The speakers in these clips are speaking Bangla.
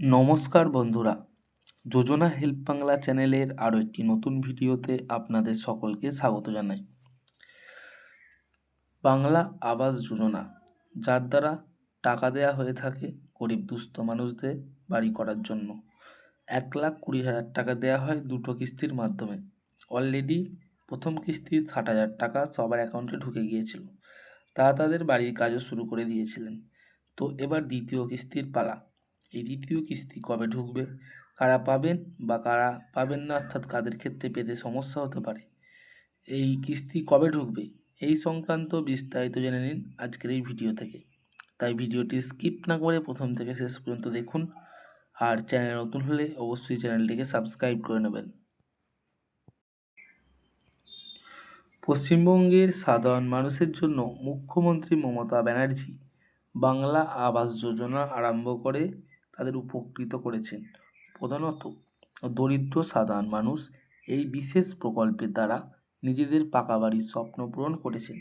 নমস্কার বন্ধুরা। যোজনা হেল্প বাংলা চ্যানেলের আরও একটি নতুন ভিডিওতে আপনাদের সকলকে স্বাগত জানাই। বাংলা আবাস যোজনা, যার দ্বারা টাকা দেয়া হয়ে থাকে গরিব দুস্থ মানুষদের বাড়ি করার জন্য। এক লাখ কুড়ি হাজার টাকা দেওয়া হয় দুটো কিস্তির মাধ্যমে। অলরেডি প্রথম কিস্তির ষাট হাজার টাকা সবার অ্যাকাউন্টে ঢুকে গিয়েছিল। তারা তাদের বাড়ির কাজও শুরু করে দিয়েছিলেন। তো এবার দ্বিতীয় কিস্তির পালা। এই দ্বিতীয় কিস্তি কবে ঢুকবে? কারা পাবেন বা কারা পাবেন না? অর্থাৎ কাদের ক্ষেত্রে পেতে সমস্যা হতে পারে। এই কিস্তি কবে ঢুকবে? এই সংক্রান্ত বিস্তারিত জেনে নিন আজকের এই ভিডিও থেকে। তাই ভিডিওটি স্কিপ না করে প্রথম থেকে শেষ পর্যন্ত দেখুন আর চ্যানেল নতুন হলে অবশ্যই চ্যানেলটিকে সাবস্ক্রাইব করে নেবেন। পশ্চিমবঙ্গের সাধারণ মানুষের জন্য মুখ্যমন্ত্রী মমতা ব্যানার্জি বাংলা আবাস যোজনা আরম্ভ করে তাদের উপকৃত করেছেন। প্রধানত, দরিদ্র, সাধারণ মানুষ এই বিশেষ প্রকল্পের দ্বারা নিজেদের পাকা বাড়ির স্বপ্ন পূরণ করেছেন।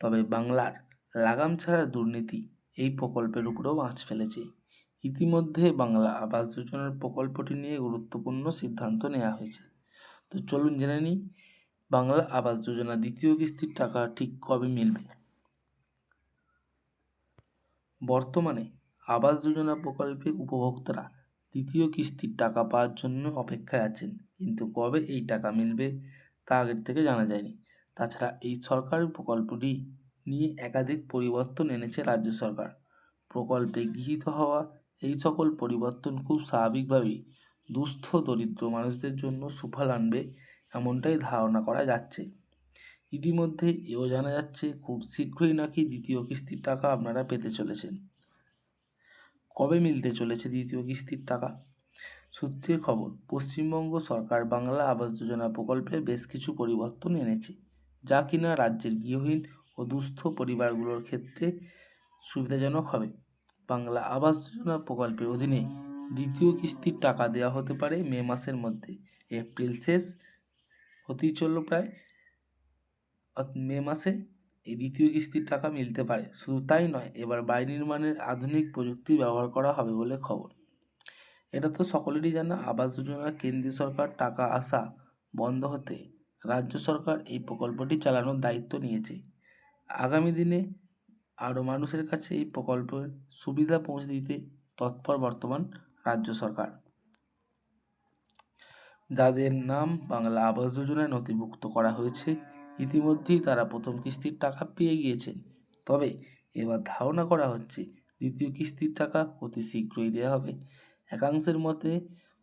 তবে বাংলার লাগাম ছাড়া দুর্নীতি এই প্রকল্পের উপরেও আঁচ ফেলেছে। ইতিমধ্যে বাংলা আবাস যোজনার প্রকল্পটি নিয়ে গুরুত্বপূর্ণ সিদ্ধান্ত নেওয়া হয়েছে। তো চলুন জেনে নিই, বাংলা আবাস যোজনা দ্বিতীয় কিস্তির টাকা ঠিক কবে মিলবে? বর্তমানে আবাস যোজনা প্রকল্পে উপভোক্তারা দ্বিতীয় কিস্তির টাকা পাওয়ার জন্য অপেক্ষায় আছেন। কিন্তু কবে এই টাকা মিলবে তা আগের থেকে জানা যায়নি। তাছাড়া এই সরকারি প্রকল্পটি নিয়ে একাধিক পরিবর্তন এনেছে রাজ্য সরকার। প্রকল্পে গৃহীত হওয়া এই সকল পরিবর্তন খুব স্বাভাবিকভাবেই দুস্থ, দরিদ্র মানুষদের জন্য সুফল আনবে এমনটাই ধারণা করা যাচ্ছে। ইতিমধ্যে এও জানা যাচ্ছে, খুব শীঘ্রই নাকি দ্বিতীয় কিস্তির টাকা আপনারা পেতে চলেছেন। কবে মিলতে চলেছে দ্বিতীয় কিস্তির টাকা? সূত্রের খবর, পশ্চিমবঙ্গ সরকার বাংলা আবাস যোজনা প্রকল্পে বেশ কিছু পরিবর্তন এনেছে, যা কিনা রাজ্যের গৃহহীন ও দুস্থ পরিবারগুলোর ক্ষেত্রে সুবিধাজনক হবে। বাংলা আবাস যোজনা প্রকল্পের অধীনে দ্বিতীয় কিস্তির টাকা দেওয়া হতে পারে মে মাসের মধ্যে। এপ্রিল শেষ হতেই চলল প্রায় মে মাসে এই দ্বিতীয় কিস্তির টাকা মিলতে পারে। শুধু তাই নয়, এবার বাড়ি নির্মাণের আধুনিক প্রযুক্তি ব্যবহার করা হবে বলে খবর। এটা তো সকলেরই জানা, আবাস যোজনার কেন্দ্রীয় সরকার, টাকা আসা বন্ধ হতে রাজ্য সরকার এই প্রকল্পটি চালানোর দায়িত্ব নিয়েছে। আগামী দিনে আরও মানুষের কাছে এই প্রকল্পের সুবিধা পৌঁছে দিতে তৎপর বর্তমান রাজ্য সরকার। যাদের নাম বাংলা আবাস যোজনায় নথিভুক্ত করা হয়েছে ইতিমধ্যেই তারা প্রথম কিস্তির টাকা পেয়ে গিয়েছেন। তবে এবার ধারণা করা হচ্ছে দ্বিতীয় কিস্তির টাকা অতি শীঘ্রই দেওয়া হবে। একাংশের মতে,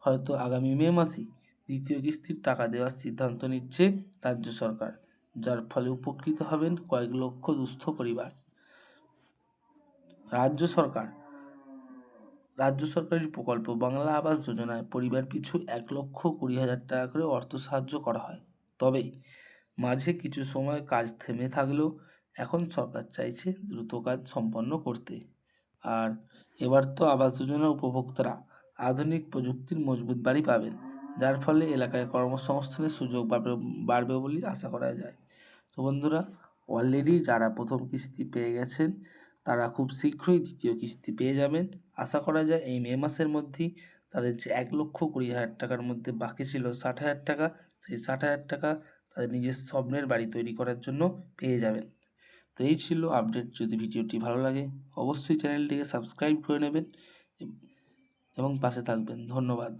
হয়তো আগামী মে মাসেই দ্বিতীয় কিস্তির টাকা দেওয়ার সিদ্ধান্ত নিচ্ছে রাজ্য সরকার, যার ফলে উপকৃত হবেন কয়েক লক্ষ দুস্থ পরিবার। রাজ্য সরকার, রাজ্য সরকারের প্রকল্প বাংলা আবাস যোজনায় পরিবার পিছু এক লক্ষ কুড়ি হাজার টাকা করে অর্থ সাহায্য করা হয়। তবে মাঝে কিছু সময় কাজ থেমে থাকলেও এখন সরকার চাইছে দ্রুত কাজ সম্পন্ন করতে। আর এবার তো আবাস যোজনা উপভোক্তারা আধুনিক প্রযুক্তির মজবুত বাড়ি পাবেন, যার ফলে এলাকায় কর্মসংস্থানের সুযোগ বাড়বে বলে আশা করা যায়। তো বন্ধুরা অলরেডি যারা প্রথম কিস্তি পেয়ে গেছেন, তারা খুব শীঘ্রই দ্বিতীয় কিস্তি পেয়ে যাবেন। আশা করা যায় এই মে মাসের মধ্যেই তাদের যে এক লক্ষ কুড়ি হাজার টাকার মধ্যে বাকি ছিল ষাট হাজার টাকা, সেই ষাট হাজার টাকা তাদের নিজের স্বপ্নের বাড়ি তৈরি করার জন্য পেয়ে যাবেন। তো এই ছিল আপডেট যদি ভিডিওটি ভালো লাগে, অবশ্যই চ্যানেলটিকে সাবস্ক্রাইব করে নেবেন এবং পাশে থাকবেন। ধন্যবাদ।